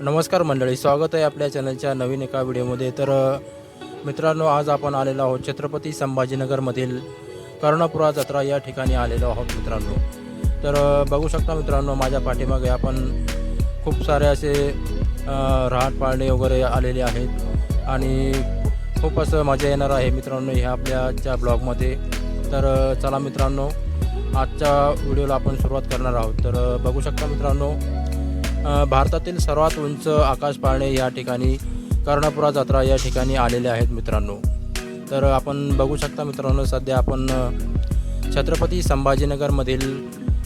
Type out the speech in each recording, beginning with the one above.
नमस्कार मंडळी स्वागत आहे आपल्या चॅनलच्या नवीन एका व्हिडिओमध्ये. तर मित्रांनो आज आपण आलेलो आहोत छत्रपती संभाजीनगरमधील कर्णपुरा जत्रा या ठिकाणी आलेलो आहोत मित्रांनो. तर बघू शकता मित्रांनो माझ्या पाठीमागे आपण खूप सारे असे अ, पाळणे वगैरे आलेले आहेत. आणि खूप असं मजा येणार आहे मित्रांनो ह्या आपल्याच्या ब्लॉगमध्ये. तर चला मित्रांनो आजच्या व्हिडिओला आपण सुरुवात करणार आहोत. तर बघू शकता मित्रांनो भारतातील सर्वात उंच आकाश पाळणे या ठिकाणी कर्णपुरा जत्रा या ठिकाणी आलेले आहेत मित्रांनो. तर आपण बघू शकता मित्रांनो सध्या आपण छत्रपती संभाजीनगरमधील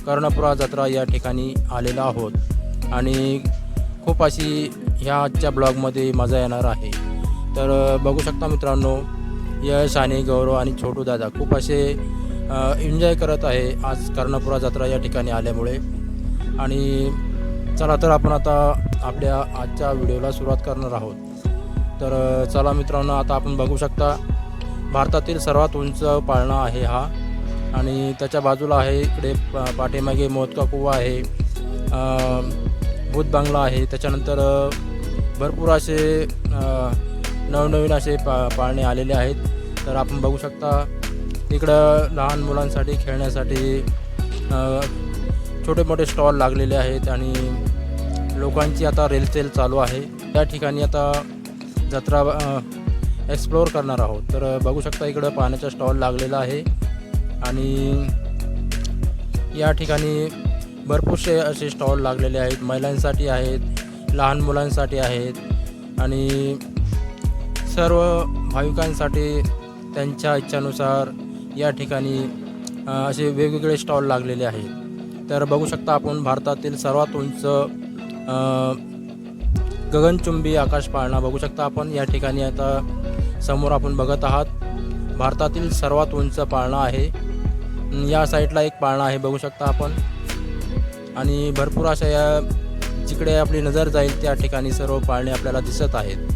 कर्णपुरा जत्रा या ठिकाणी आलेलो आहोत. आणि खूप अशी ह्या आजच्या ब्लॉगमध्ये मजा येणार आहे. तर बघू शकता मित्रांनो यश आणि गौरव आणि छोटू दादा खूप असे एन्जॉय करत आहे आज कर्णपुरा जत्रा या ठिकाणी आल्यामुळे. आणि चला तर आपण आता आपल्या आजच्या व्हिडिओला सुरुवात करणार आहोत. तर चला मित्रांनो आता आपण बघू शकता भारतातील सर्वात उंच पाळणा आहे हा. आणि त्याच्या बाजूला आहे इकडे पाठीमागे मोदका कुवा आहे भूत बांगला आहे. त्याच्यानंतर भरपूर असे नवनवीन असे पा पाळणे आलेले आहेत. तर आपण बघू शकता इकडं लहान मुलांसाठी खेळण्यासाठी छोटे मोठे स्टॉल लागलेले आहेत आणि लोकांची आता रेलचेल चालू आहे. त्या ठिकाणी आता जत्रा एक्सप्लोअर करणार आहोत. तर बघू शकता इकडं पाण्याचा स्टॉल लागलेला आहे. आणि या ठिकाणी भरपूरसे असे स्टॉल लागलेले आहेत. महिलांसाठी आहेत लहान मुलांसाठी आहेत. आणि सर्व भाविकांसाठी त्यांच्या इच्छानुसार या ठिकाणी असे वेगवेगळे स्टॉल लागलेले आहेत. तर बघू शकता आपण भारतातील सर्वात उंच गगनचुंबी आकाश पाळणा बघू शकता आपण या ठिकाणी आता समोर आपण बघत आहात. भारतातील सर्वात उंच पाळणा आहे. या साईडला एक पाळणा आहे बघू शकता आपण. आणि भरपूर अशा या जिकडे आपली नजर जाईल त्या ठिकाणी सर्व पाळणे आपल्याला दिसत आहेत.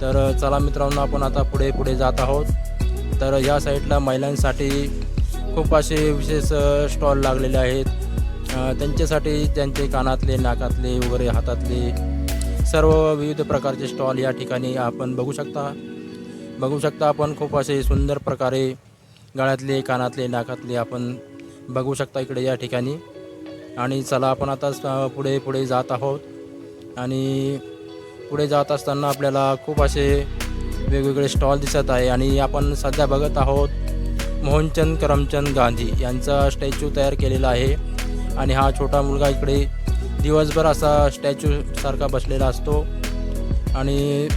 तर चला मित्रांनो आपण आता पुढे पुढे जात आहोत. तर या साईडला महिलांसाठी खूप असे विशेष स्टॉल लागलेले आहेत. त्यांच्यासाठी त्यांचे कानातले नाकातले वगैरे हातातले सर्व विविध प्रकारचे स्टॉल या ठिकाणी आपण बघू शकता. बघू शकता आपण खूप असे सुंदर प्रकारे गळ्यातले कानातले नाकातले आपण बघू शकता इकडे या ठिकाणी. आणि चला आपण आता पुढे पुढे जात आहोत. आणि पुढे जात असताना आपल्याला खूप असे वेगवेगळे स्टॉल दिसत आहे. आणि आपण सध्या बघत आहोत मोहनचंद करमचंद गांधी यांचा स्टॅच्यू तयार केलेला आहे. आणि हा छोटा मुलगा इकडे दिवसभर असा स्टॅच्यू सारखा बसलेला असतो. आणि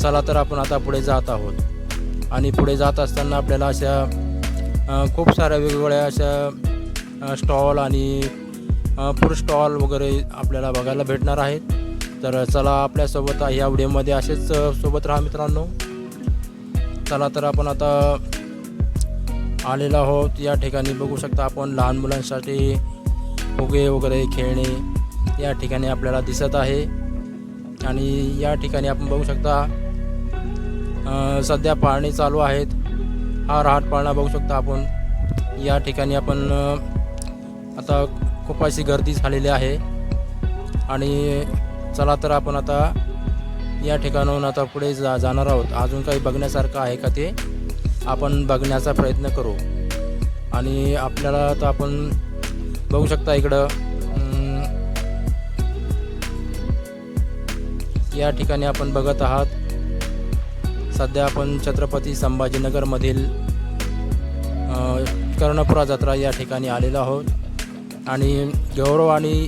चला तर आपण आता पुढे जात आहोत. आणि पुढे जात असताना आपल्याला अशा खूप साऱ्या वेगवेगळ्या अशा स्टॉल आणि फूड स्टॉल वगैरे आपल्याला बघायला भेटणार आहेत. तर चला आपल्यासोबत ह्या व्हिडिओमध्ये असेच सोबत राहा मित्रांनो. चला तर आपण आता आलेलो आहोत. या ठिकाणी बघू शकता आपण लहान मुलांसाठी फुगे वगैरे खेळणे या ठिकाणी आपल्याला दिसत आहे. आणि या ठिकाणी आपण बघू शकता सध्या पाळणे चालू आहेत. हा रहाट पाळणा बघू शकता आपण. या ठिकाणी आपण आता खूप अशी गर्दी झालेली आहे. आणि चला तर आपण आता या ठिकाणाहून आता पुढे जा जाणार आहोत. अजून काही बघण्यासारखं आहे का ते आपण बघण्याचा प्रयत्न करू. आणि आपल्याला आता आपण बघू शकता इकडं. या ठिकाणी आपण बघत आहात सध्या आपण छत्रपती संभाजीनगरमधील कर्णपुरा जत्रा या ठिकाणी आलेलो आहोत. आणि गौरव आणि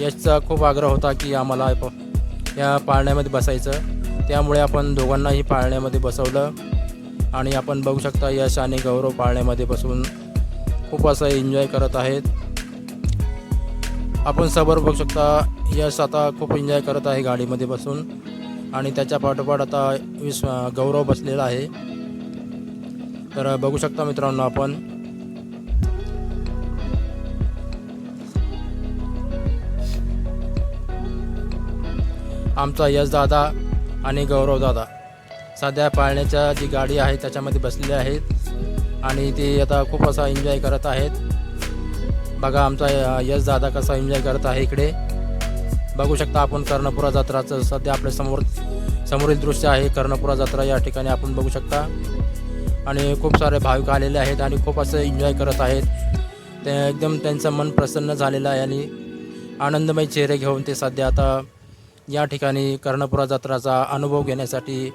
यशचा खूप आग्रह होता की आम्हाला या पाळण्यामध्ये बसायचं. त्यामुळे आपण दोघांनाही पाळण्यामध्ये बसवलं. आणि आपण बघू शकता यश आणि गौरव पाळण्यामध्ये बसून खूप असं एन्जॉय करत आहेत. आपण समोर बघू शकता यश आता खूप एन्जॉय करत आहे गाडीमध्ये बसून. आणि त्याच्या पाठोपाठ आता विश्व गौरव बसलेला आहे. तर बघू शकता मित्रांनो आपण. आमचा यश दादा आणि गौरव दादा सध्या पाळण्याच्या जी गाडी आहे त्याच्यामध्ये बसलेले आहेत. आणि ते आता खूप असा एन्जॉय करत आहेत. बघा आमचा य- यश दादा कसा एन्जॉय करत आहे इकडे. बघू शकता आपण कर्णपुरा जत्राचं सध्या आपल्यासमोर समोरील दृश्य आहे. कर्णपुरा जत्रा या ठिकाणी आपण बघू शकता. आणि खूप सारे भाविक आलेले आहेत आणि खूप असं एन्जॉय करत आहेत. ते एकदम त्यांचं मन प्रसन्न झालेलं आहे आणि आनंदमय चेहरे घेऊन ते सध्या आता या ठिकाणी कर्णपुरा जत्राचा अनुभव घेण्यासाठी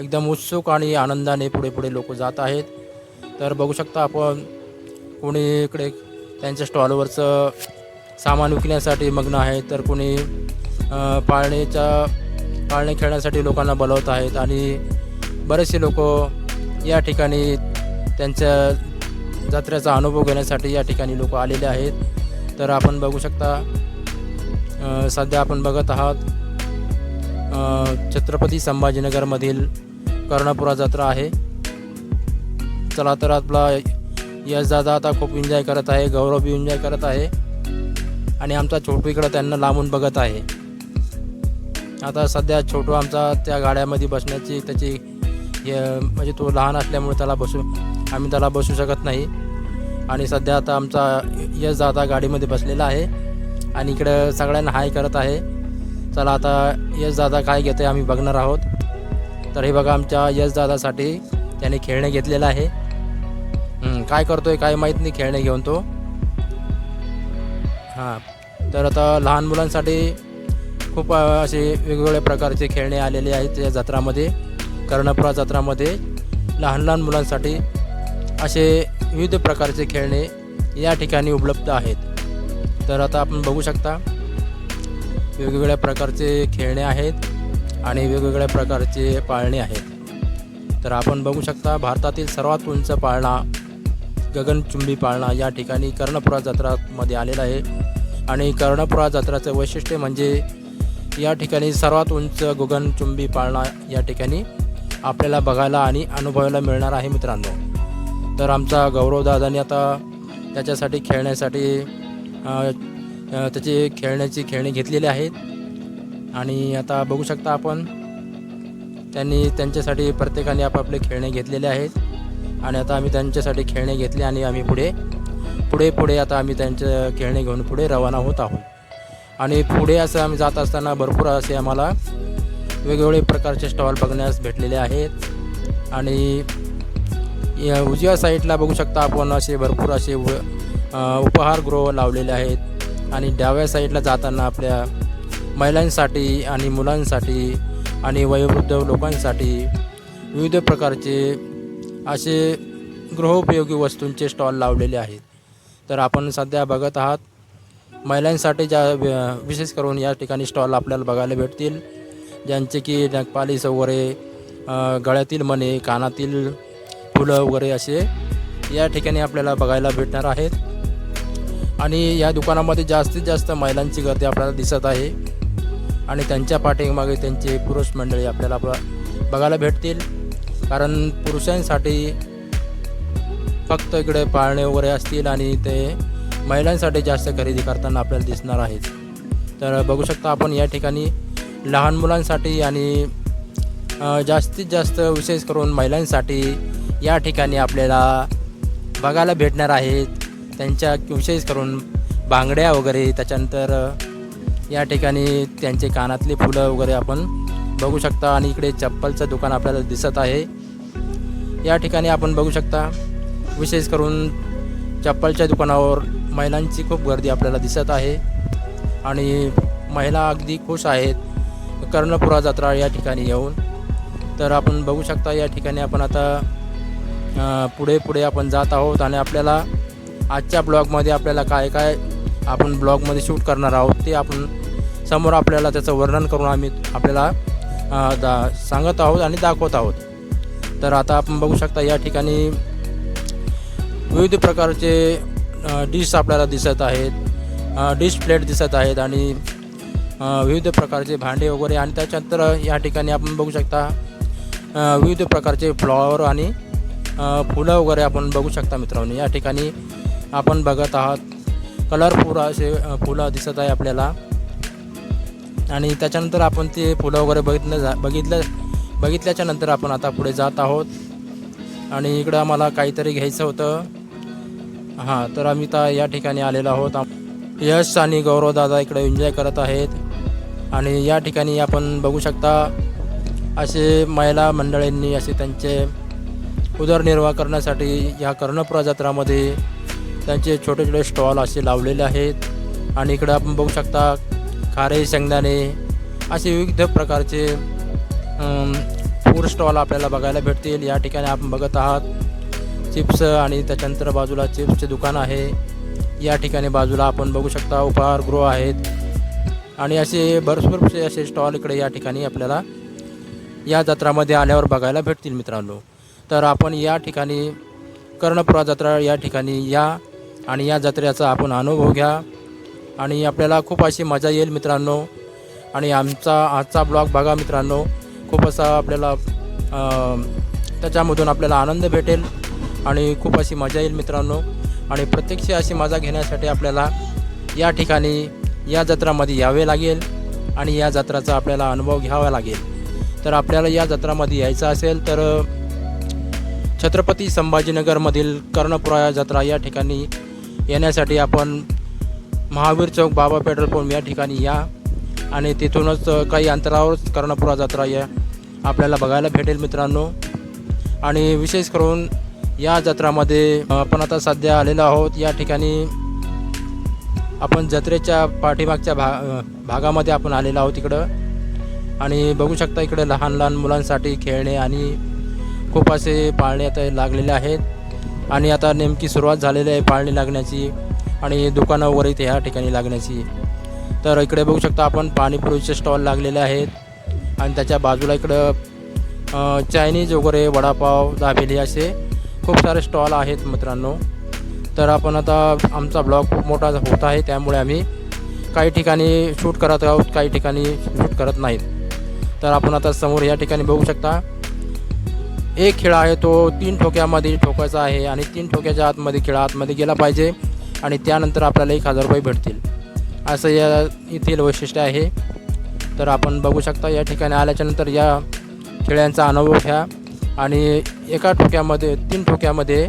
एकदम उत्सुक आणि आनंदाने पुढे पुढे लोक जात आहेत. तर बघू शकता आपण कोणी इकडे त्यांच्या स्टॉलवरचं सामान विकण्यासाठी मग्न आहे तर कोणी पाळणेच्या पाळणे खेळण्यासाठी लोकांना बोलवत आहेत आणि बरेचसे लोक या ठिकाणी त्यांच्या जत्रेचा अनुभव घेण्यासाठी या ठिकाणी लोक आलेले आहेत. तर आपण बघू शकता सध्या आपण बघत आहात छत्रपती संभाजीनगरमधील कर्णपुरा जत्रा आहे. चला तर आपला यश दादा आता खूप एन्जॉय करत आहे गौरव बी एन्जॉय करत आहे. आणि आमचा छोटू इकडं त्यांना लांबून बघत आहे. आता सध्या छोटू आमचा त्या गाड्यामध्ये बसण्याची त्याची म्हणजे तो लहान असल्यामुळे त्याला बसू आम्ही त्याला बसू शकत नाही. आणि सध्या आता आमचा यश दादा गाडीमध्ये बसलेला आहे. आणि इकडं सगळ्यांना हाय करत आहे. चला आता यश दादा काय घेते आम्ही बघणार आहोत. तर हे बघा आमच्या यश दादासाठी त्याने खेळणे घेतलेलं आहे. काय करतोय काय माहीत नाही खेळणे घेऊन तो. हां. तर आता लहान मुलांसाठी खूप असे वेगवेगळ्या प्रकारचे खेळणे आलेले आहेत या जत्रामध्ये कर्णपुरा जत्रामध्ये. लहान लहान मुलांसाठी असे विविध प्रकारचे खेळणे या ठिकाणी उपलब्ध आहेत. तर आता आपण बघू शकता वेगवेगळ्या प्रकारचे खेळणे आहेत आणि वेगवेगळ्या प्रकारचे पाळणे आहेत. तर आपण बघू शकता भारतातील सर्वात उंच पाळणा गगनचुंबी पाळणा या ठिकाणी कर्णपुरा जत्रामध्ये आलेला आहे. आणि कर्णपुरा जत्राचं वैशिष्ट्य म्हणजे या ठिकाणी सर्वात उंच गगनचुंबी पाळणा या ठिकाणी आपल्याला बघायला आणि अनुभवायला मिळणार आहे मित्रांनो. तर आमचा गौरवदादांनी आता त्याच्यासाठी खेळण्यासाठी त्याची खेळण्याची खेळणी घेतलेली आहेत. आणि आता बघू शकता आपण त्यांनी त्यांच्यासाठी प्रत्येकाने आपापले खेळणे घेतलेले आहेत. आणि आता आम्ही त्यांच्यासाठी खेळणे घेतले आणि आम्ही पुढे पुढे पुढे आता आम्ही त्यांचे खेळणे घेऊन पुढे रवाना होत आहोत. आणि पुढे असं आम्ही जात असताना भरपूर असे आम्हाला वेगवेगळे प्रकारचे स्टॉल बघण्यास भेटलेले आहेत. आणि या उजव्या साईडला बघू शकता आपण असे भरपूर असे उ उपहारगृह लावलेले आहेत. आणि डाव्या साईडला जाताना आपल्या महिलांसाठी आणि मुलांसाठी आणि वयोवृद्ध लोकांसाठी विविध प्रकारचे असे गृहोपयोगी वस्तूंचे स्टॉल लावलेले आहेत. तर आपण सध्या बघत आहात महिलांसाठी ज्या विशेष करून या ठिकाणी स्टॉल आपल्याला बघायला भेटतील ज्यांचे की नखपालीस वगैरे गळ्यातील मणे कानातील फुलं वगैरे असे या ठिकाणी आपल्याला बघायला भेटणार आहेत. आणि या दुकानामध्ये जास्तीत जास्त महिलांची गर्दी आपल्याला दिसत आहे. आणि त्यांच्या पाठीमागे त्यांचे पुरुष मंडळी आपल्याला बघायला भेटतील. कारण पुरुषांसाठी फक्त इकडे पाळणे वगैरे असतील आणि ते महिलांसाठी जास्त खरेदी करताना आपल्याला दिसणार आहेत. तर बघू शकता आपण या ठिकाणी लहान मुलांसाठी आणि जास्तीत जास्त विशेष करून महिलांसाठी या ठिकाणी आपल्याला बघायला भेटणार आहेत. त्यांच्या विशेष करून बांगड्या वगैरे त्याच्यानंतर या ठिकाणी त्यांचे कानातले फुलं वगैरे आपण बघू शकता. आणि इकडे चप्पलचं दुकान आपल्याला दिसत आहे. या ठिकाणी आपण बघू शकता विशेष करून चप्पलच्या दुकानावर महिलांची खूप गर्दी आपल्याला दिसत आहे आणि महिला अगदी खुश आहेत कर्णपुरा जत्रा या ठिकाणी येऊन. तर आपण बघू शकता या ठिकाणी आपण आता पुढे पुढे आपण जात आहोत आणि आपल्याला आजच्या ब्लॉगमध्ये आपल्याला काय काय आपण ब्लॉगमध्ये शूट करणार आहोत ते आपण समोर आपल्याला त्याचं वर्णन करून आम्ही आपल्याला दा सांगत आहोत आणि दाखवत आहोत. तर आता आपण बघू शकता या ठिकाणी विविध प्रकारचे डिश आपल्याला दिसत आहेत. डिश प्लेट दिसत आहेत आणि विविध प्रकारचे भांडे वगैरे आणि त्याच्यानंतर या ठिकाणी आपण बघू शकता विविध प्रकारचे फ्लॉवर आणि फुलं वगैरे आपण बघू शकता मित्रांनो. या ठिकाणी आपण बघत आहात कलरफुल असे फुलं दिसत आहे आपल्याला. आणि त्याच्यानंतर आपण ते फुलं वगैरे बघितलं जा बघितलं बघितल्याच्या नंतर आपण आता पुढे जात आहोत. आणि इकडं आम्हाला काहीतरी घ्यायचं होतं. हां तर आम्ही तर या ठिकाणी आलेलो आहोत. यश आणि गौरव दादा इकडे एन्जॉय करत आहेत. आणि या ठिकाणी आपण बघू शकता असे महिला मंडळींनी असे त्यांचे उदरनिर्वाह करण्यासाठी या कर्णपुरा जत्रामध्ये त्यांचे छोटे छोटे स्टॉल असे लावलेले आहेत. आणि इकडं आपण बघू शकता खारे शेंगदाणे असे विविध प्रकारचे फूड स्टॉल आपल्याला बघायला भेटतील. या ठिकाणी आपण बघत आहात चिप्स आणि त्याच्यानंतर बाजूला चिप्सचे दुकान आहे. या ठिकाणी बाजूला आपण बघू शकता उपहारगृह आहेत. आणि असे भरपूरसे असे स्टॉल इकडे या ठिकाणी आपल्याला या जत्रामध्ये आल्यावर बघायला भेटतील मित्रांनो. तर आपण या ठिकाणी कर्णपुरा जत्रा या ठिकाणी या आणि या जत्रेचा आपण अनुभव घ्या. आणि आपल्याला खूप अशी मजा येईल मित्रांनो. आणि आमचा आजचा ब्लॉग बघा मित्रांनो. खूप असा आपल्याला त्याच्यामधून आपल्याला आनंद भेटेल आणि खूप अशी मजा येईल मित्रांनो. आणि प्रत्यक्ष अशी मजा घेण्यासाठी आपल्याला या ठिकाणी या जत्रामध्ये यावे लागेल आणि या जत्राचा आपल्याला अनुभव घ्यावा लागेल. तर आपल्याला या जत्रामध्ये यायचं असेल तर छत्रपती संभाजीनगरमधील कर्णपुरा या जत्रा या ठिकाणी येण्यासाठी आपण महावीर चौक बाबा पेट्रोल पंप या ठिकाणी या आणि तिथूनच काही अंतरावरच कर्णपुरा जत्रा या आपल्याला बघायला भेटेल मित्रांनो. आणि विशेष करून या जत्रामध्ये आपण आता सध्या आलेलो आहोत. या ठिकाणी आपण जत्रेच्या पाठीमागच्या भा भागामध्ये आपण आलेलो आहोत इकडं. आणि बघू शकता इकडे लहान लहान मुलांसाठी खेळणे आणि खूप असे पाळणे आता लागलेले आहेत. आणि आता नेमकी सुरुवात झालेली आहे पाळणी लागण्याची आणि दुकानं वगैरे इथे ह्या ठिकाणी लागण्याची. तर इकडे बघू शकता आपण पाणीपुरीचे स्टॉल लागलेले आहेत. आणि त्याच्या बाजूला इकडं चायनीज वगैरे वडापाव दाबेली असे खूप सारे स्टॉल आहेत मित्रांनो. तर आपण आता आमचा ब्लॉग खूप मोठा होत आहे त्यामुळे आम्ही काही ठिकाणी शूट करत आहोत काही ठिकाणी शूट करत नाहीत तर आपण आता समोर या ठिकाणी बघू शकता. एक खेळ आहे तो तीन ठोक्यामध्ये ठोकायचा आहे आणि तीन ठोक्याच्या आतमध्ये खेळ आतमध्ये गेला पाहिजे आणि त्यानंतर आपल्याला एक हजार रुपये भेटतील. असं या येथील वैशिष्ट्य आहे. तर आपण बघू शकता या ठिकाणी आल्याच्यानंतर या खेळांचा अनुभव घ्या. आणि एका ठोक्यामध्ये तीन ठोक्यामध्ये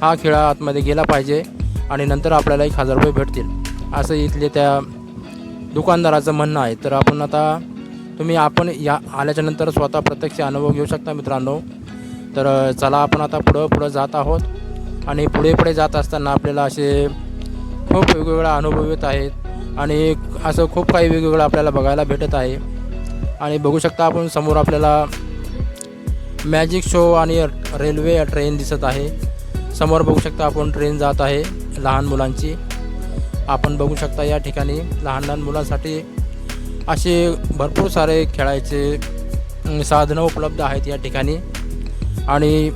हा खेळ आतमध्ये गेला पाहिजे आणि नंतर आपल्याला एक हजार रुपये भेटतील. असं इथले त्या दुकानदाराचं म्हणणं आहे. तर आपण आता तुम्ही आपण या आल्याच्यानंतर स्वतः प्रत्यक्ष अनुभव घेऊ शकता मित्रांनो. तर चला आपण आता पुढं पुढं जात आहोत. आणि पुढे पुढे जात असताना आपल्याला असे खूप वेगवेगळा अनुभव येत आहेत. आणि असं खूप काही वेगवेगळं आपल्याला बघायला भेटत आहे. आणि बघू शकता आपण समोर आपल्याला मॅजिक शो आणि रेल्वे ट्रेन दिसत आहे. समोर बघू शकता आपण ट्रेन जात आहे लहान मुलांची. आपण बघू शकता या ठिकाणी लहान लहान मुलांसाठी असे भरपूर सारे खेळायचे साधनं उपलब्ध आहेत या ठिकाणी. आणि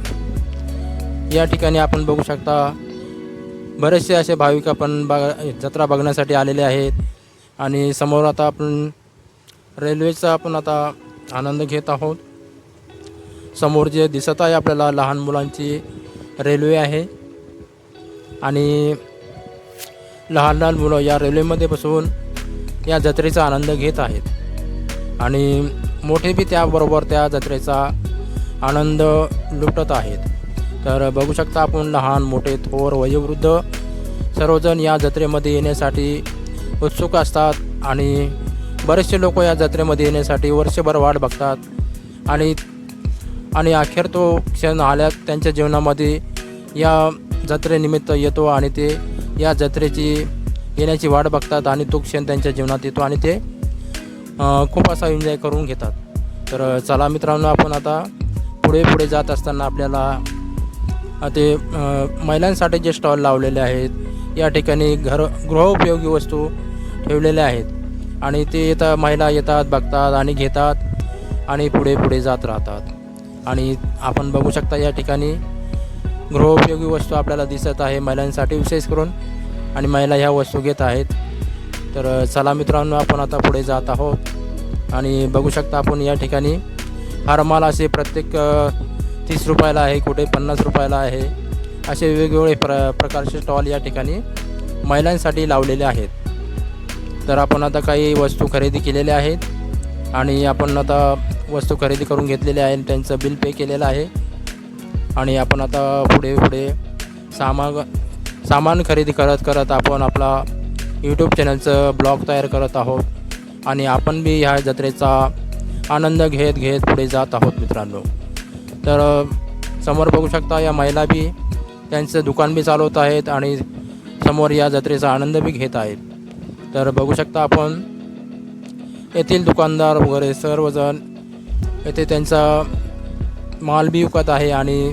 या ठिकाणी आपण बघू शकता बरेचसे असे भाविक आपण बघा जत्रा बघण्यासाठी आलेले आहेत. आणि समोर आता आपण रेल्वेचा आपण आता आनंद घेत आहोत. समोर जे दिसत आहे आपल्याला लहान मुलांची रेल्वे आहे. आणि लहान लहान मुलं या रेल्वेमध्ये बसून या जत्रेचा आनंद घेत आहेत. आणि मोठे बी त्याबरोबर त्या जत्रेचा आनंद लुटत आहेत. तर बघू शकता आपण लहान मोठे थोर वयोवृद्ध सर्वजण या जत्रेमध्ये येण्यासाठी उत्सुक असतात आणि बरेचसे लोक या जत्रेमध्ये येण्यासाठी वर्षभर वाट बघतात. आणि आणि अखेर तो क्षण आल्यात त्यांच्या जीवनामध्ये या जत्रेनिमित्त येतो आणि ते या जत्रेची येण्याची वाट बघतात आणि तो क्षण त्यांच्या जीवनात येतो आणि ते खूप असा एन्जॉय करून घेतात. तर चला मित्रांनो आपण आता पुढे पुढे जात असताना आपल्याला ते महिलांसाठी जे स्टॉल लावलेले आहेत या ठिकाणी घर गृहोपयोगी वस्तू ठेवलेल्या आहेत. आणि ते येतात महिला येतात बघतात आणि घेतात आणि पुढे पुढे जात राहतात. आणि आपण बघू शकता या ठिकाणी गृहोपयोगी वस्तू आपल्याला दिसत आहे महिलांसाठी विशेष करून. आणि महिला ह्या वस्तू घेत आहेत. तर चला मित्रांनो आपण आता पुढे जात आहोत. आणि बघू शकता आपण या ठिकाणी. हर माल असे प्रत्येक तीस रुपयाला आहे कुठे पन्नास रुपयाला आहे. असे वेगवेगळे प्र प्रकारचे स्टॉल या ठिकाणी महिलांसाठी लावलेले आहेत. तर आपण आता काही वस्तू खरेदी केलेल्या आहेत आणि आपण आता वस्तू खरेदी करून घेतलेल्या आहे त्यांचं बिल पे केलेलं आहे. आणि आपण आता पुढे पुढे सामान सामान खरेदी करत करत आपण आपला यूट्यूब चॅनलचं ब्लॉग तयार करत आहोत. आणि आपण बी ह्या जत्रेचा आनंद घेत घेत पुढे जात आहोत मित्रांनो. तर समोर बघू शकता या महिला बी त्यांचं दुकान बी चालवत आहेत आणि समोर या जत्रेचा आनंद बी घेत आहेत. तर बघू शकता आपण येथील दुकानदार वगैरे सर्वजण येथे त्यांचा माल बी विकत आहे आणि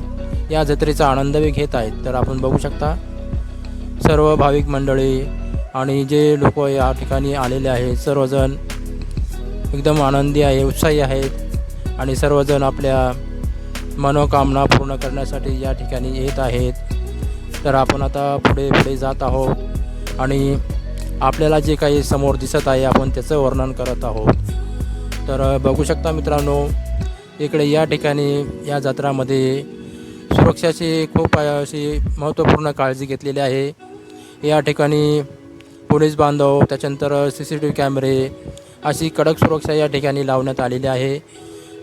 या जत्रेचा आनंद बी घेत आहेत. तर आपण बघू शकता सर्व भाविक मंडळी आणि जे लोक या ठिकाणी आलेले आहेत सर्वजण एकदम आनंदी आहे उत्साही आहेत आणि सर्वजण आपल्या मनोकामना पूर्ण करण्यासाठी या ठिकाणी येत आहेत. तर आपण आता पुढे पुढे जात आहोत आणि आपल्याला जे काही समोर दिसत आहे आपण त्याचं वर्णन करत आहोत. तर बघू शकता मित्रांनो इकडे या ठिकाणी या जत्रामध्ये सुरक्षाची खूप अशी महत्त्वपूर्ण काळजी घेतलेली आहे. या ठिकाणी पोलीस बांधव त्याच्यानंतर सी सी टी व्ही कॅमेरे अशी कडक सुरक्षा या ठिकाणी लावण्यात आलेली आहे.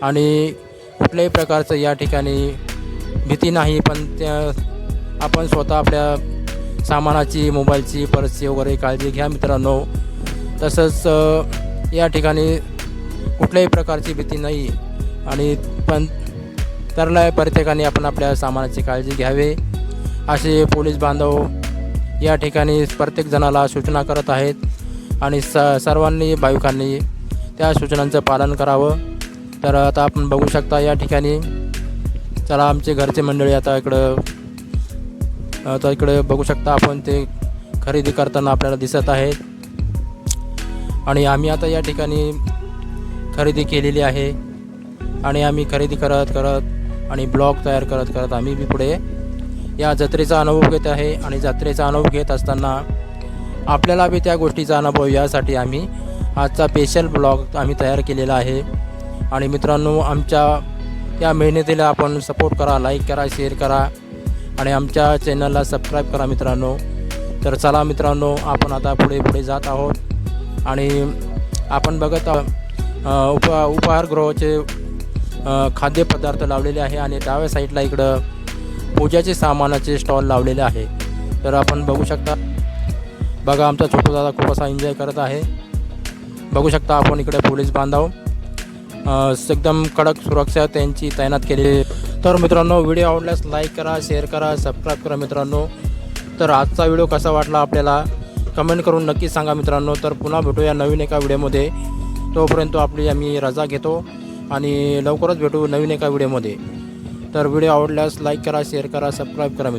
आणि कुठल्याही प्रकारचं या ठिकाणी भीती नाही पण त्या आपण स्वतः आपल्या सामानाची मोबाईलची पर्सची वगैरे काळजी घ्या मित्रांनो. तसंच या ठिकाणी कुठल्याही प्रकारची भीती नाही आणि पण तरला प्रत्येकाने आपण आपल्या सामानाची काळजी घ्यावे. असे पोलीस बांधव या ठिकाणी प्रत्येक जणाला सूचना करत आहेत आणि स सर्वांनी भाविकांनी त्या सूचनांचं पालन करावं. तर आता आपण बघू शकता या ठिकाणी. चला आमचे घरचे मंडळी आता इकडं आता इकडे बघू शकता आपण ते खरेदी करताना आपल्याला दिसत आहे आणि आम्ही आता या ठिकाणी खरेदी केलेली आहे. आणि आम्ही खरेदी करत करत आणि ब्लॉग तयार करत करत आम्ही बी पुढे या जत्रेचा अनुभव घेत आहे. आणि जत्रेचा अनुभव घेत असताना आपल्याला बी त्या गोष्टीचा अनुभव यासाठी आम्ही आजचा स्पेशल ब्लॉग आम्ही तयार केलेला आहे. आणि मित्रांनो आमच्या या मेहनतीला आपण सपोर्ट करा लाईक करा शेअर करा आणि आमच्या चॅनलला सबस्क्राईब करा मित्रांनो. तर चला मित्रांनो आपण आता पुढे पुढे जात आहोत आणि आपण बघत आहोत उपा उप उपहारगृहाचे खाद्यपदार्थ लावलेले आहे आणि डाव्या साईडला इकडं पूजाचे सामानाचे स्टॉल लावलेले आहे. तर आपण बघू शकता बघा आमचा छोटू दादा खूप असा एन्जॉय करत आहे. बघू शकता आपण इकडे पोलीस बांधव. एकदम कडक सुरक्षा त्यांची तैनात केलेली तर मित्रांनो व्हिडिओ आवडल्यास लाईक करा शेअर करा सबस्क्राईब करा मित्रांनो. तर आजचा व्हिडिओ कसा वाटला आपल्याला? कमेंट करून नक्की सांगा मित्रांनो. तर पुन्हा भेटूया नवीन एका व्हिडिओमध्ये. तोपर्यंत आपली आम्ही रजा घेतो आणि लवकरच भेटू नवीन एका व्हिडिओमध्ये. तर व्हिडिओ आवडल्यास लाईक करा शेअर करा सबस्क्राईब करा मित्र